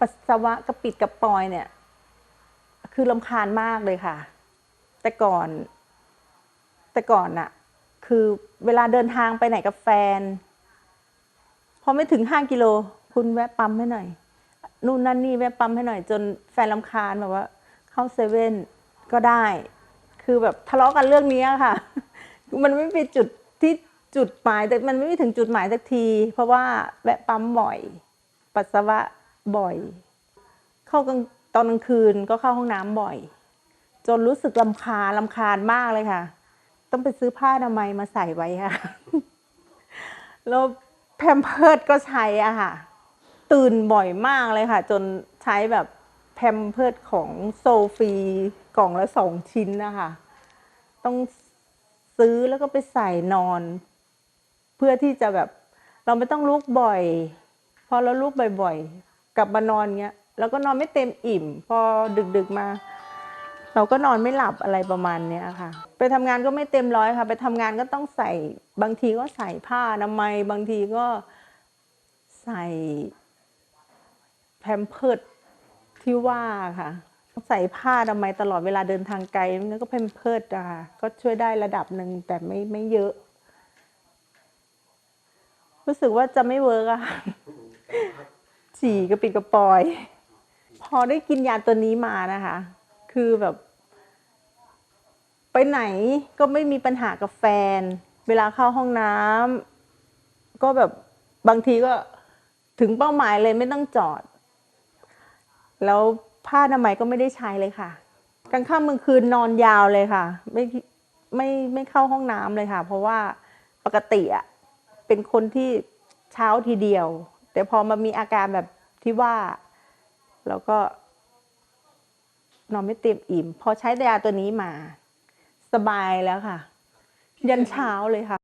ปัสสาวะกระปิดกระปอยเนี่ย คือลำคาญมากเลยค่ะ แต่ก่อน แต่ก่อนน่ะ คือเวลาเดินทางไปไหนกับแฟน พอไม่ถึงห้ากิโล คุณแวะปั๊มให้หน่อย นู่นนั่นนี่แวะปั๊มให้หน่อย จนแฟนลำคาญแบบว่า เข้าเซเว่นก็ได้ คือแบบทะเลาะกันเรื่องนี้ค่ะ มันไม่เป็นจุดที่จุดหมายแต่มันไม่ถึงจุดหมายสักที เพราะว่าแวะปั๊มบ่อย ปัสสาวะ บ่อย เข้ากลางตอนกลางคืนก็เข้าห้องน้ำบ่อย จนรู้สึกลำคาลำคาญมากเลยค่ะ ต้องไปซื้อผ้าอนามัยมาใส่ไว้ค่ะแล้วแพมเพิร์ดก็ใช้อะค่ะ ตื่นบ่อยมากเลยค่ะ จนใช้แบบแพมเพิร์ดของโซฟีกล่องละสองชิ้นนะคะ ต้องซื้อแล้วก็ไปใส่นอน เพื่อที่จะแบบเราไม่ต้องลุกบ่อย พอเราลุกบ่อย ๆ กลับมานอนเงี้ยแล้วก็นอนไม่เต็มอิ่ม พอดึกๆมา เราก็นอนไม่หลับอะไรประมาณเนี้ยค่ะ ไปทำงานก็ไม่เต็มร้อยค่ะ ไปทำงานก็ต้องใส่บางทีก็ใส่ผ้าอนามัยบางทีก็ใส่แพมเพิร์ดที่ว่าค่ะใส่ผ้าอนามัยตลอดเวลาเดินทางไกลแล้วก็แพมเพิดอะค่ะก็ช่วยได้ระดับหนึ่งแต่ไม่ไม่เยอะ รู้สึกว่าจะไม่เวิร์กอะ ฉี่กระปิดกระปอย พอได้กินยาตัวนี้มานะคะ คือแบบ ไปไหนก็ไม่มีปัญหากับแฟน เวลาเข้าห้องน้ำก็แบบบางทีก็ถึงเป้าหมายเลยไม่ต้องจอด แล้วผ้าอนามัยก็ไม่ได้ใช้เลยค่ะกลางค่ำกลางคืนนอนยาวเลยค่ะ ไม่ไม่ไม่เข้าห้องน้ำเลยค่ะ เพราะว่าปกติอะเป็นคนที่เช้าทีเดียว แต่พอมามีอาการแบบที่ว่าแล้วก็นอนไม่เต็มอิ่ม พอใช้ยาตัวนี้มา สบายแล้วค่ะ ยันเช้าเลยค่ะ